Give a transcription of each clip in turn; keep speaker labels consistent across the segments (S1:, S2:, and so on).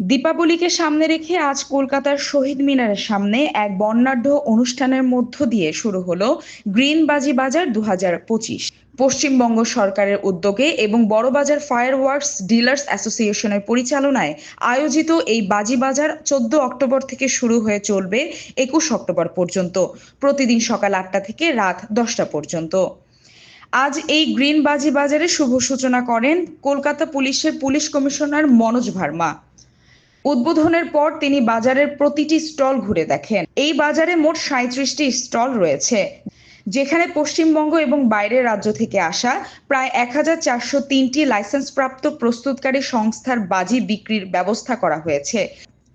S1: দীপাবলিকে সামনে রেখে আজ কলকাতার শহীদ মিনারের সামনে এক বর্ণাঢ্য অনুষ্ঠানের মধ্য দিয়ে শুরু হলো গ্রিন বাজি বাজার দু পশ্চিমবঙ্গ সরকারের উদ্যোগে এবং বড়বাজার ফায়ার ওয়ার্কস ডিলার্স অ্যাসোসিয়েশনের পরিচালনায় আয়োজিত এই বাজি বাজার চোদ্দ অক্টোবর থেকে শুরু হয়ে চলবে একুশ অক্টোবর পর্যন্ত, প্রতিদিন সকাল আটটা থেকে রাত দশটা পর্যন্ত। আজ এই গ্রিন বাজি বাজারে শুভ সূচনা করেন কলকাতা পুলিশের পুলিশ কমিশনার মনোজ ভার্মা। উদ্বোধনের পর তিনি বাজারের প্রতিটি স্টল ঘুরে দেখেন। এই বাজারে মোট সাঁত্রিশটি স্টল রয়েছে, যেখানে পশ্চিমবঙ্গ এবং বাইরের রাজ্য থেকে আসা প্রায় এক হাজার চারশো তিনটি লাইসেন্সপ্রাপ্ত প্রস্তুতকারী সংস্থার বাজি বিক্রির ব্যবস্থা করা হয়েছে।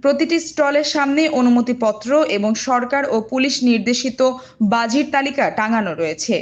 S1: প্রতিটি স্টলের সামনে অনুমতিপত্র এবং সরকার ও পুলিশ নির্দেশিত বাজির তালিকা টাঙানো রয়েছে।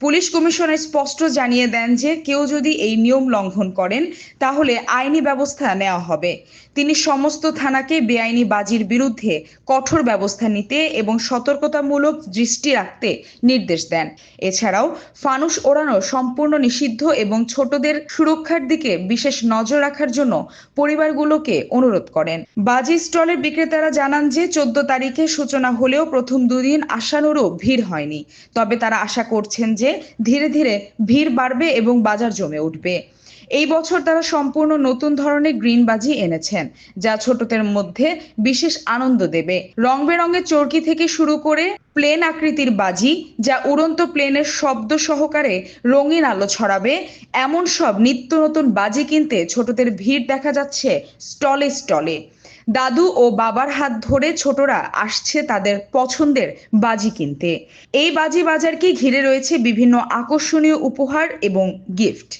S1: পুলিশ কমিশনার স্পষ্ট জানিয়ে দেন যে কেউ যদি এই নিয়ম লঙ্ঘন করেন, তাহলে আইনি ব্যবস্থা নেওয়া হবে। তিনি সমস্ত থানাকে বেআইনি বাজির বিরুদ্ধে কঠোর ব্যবস্থা নিতে এবং সতর্কতামূলক দৃষ্টি রাখতে নির্দেশ দেন। এছাড়াও ফানুস ওড়ানো সম্পূর্ণ নিষিদ্ধ এবং ছোটদের সুরক্ষার দিকে বিশেষ নজর রাখার জন্য পরিবারগুলোকে অনুরোধ করেন। বাজি স্টলের বিক্রেতারা জানান যে চোদ্দ তারিখে সূচনা হলেও প্রথম দুদিন আশানুরূপ ভিড় হয়নি। তবে তারা আশা করছেন যে ধীরে ধীরে ভিড় বাড়বে এবং বাজার জমে উঠবে। এই বছর তারা সম্পূর্ণ নতুন ধরনের গ্রিন বাজি এনেছেন, যা ছোটদের মধ্যে বিশেষ আনন্দ দেবে। রং বেরঙের চরকি থেকে শুরু করে প্লেন আকৃতির বাজি, যা উড়ন্ত প্লেনের শব্দ সহকারে রঙিন আলো ছড়াবে, এমন সব নিত্য নতুন বাজি কিনতে ছোটদের ভিড় দেখা যাচ্ছে স্টলে স্টলে। দাদু ও বাবার হাত ধরে ছোটরা আসছে তাদের পছন্দের বাজি কিনতে। এই বাজি বাজারকে ঘিরে রয়েছে বিভিন্ন আকর্ষণীয় উপহার এবং গিফট।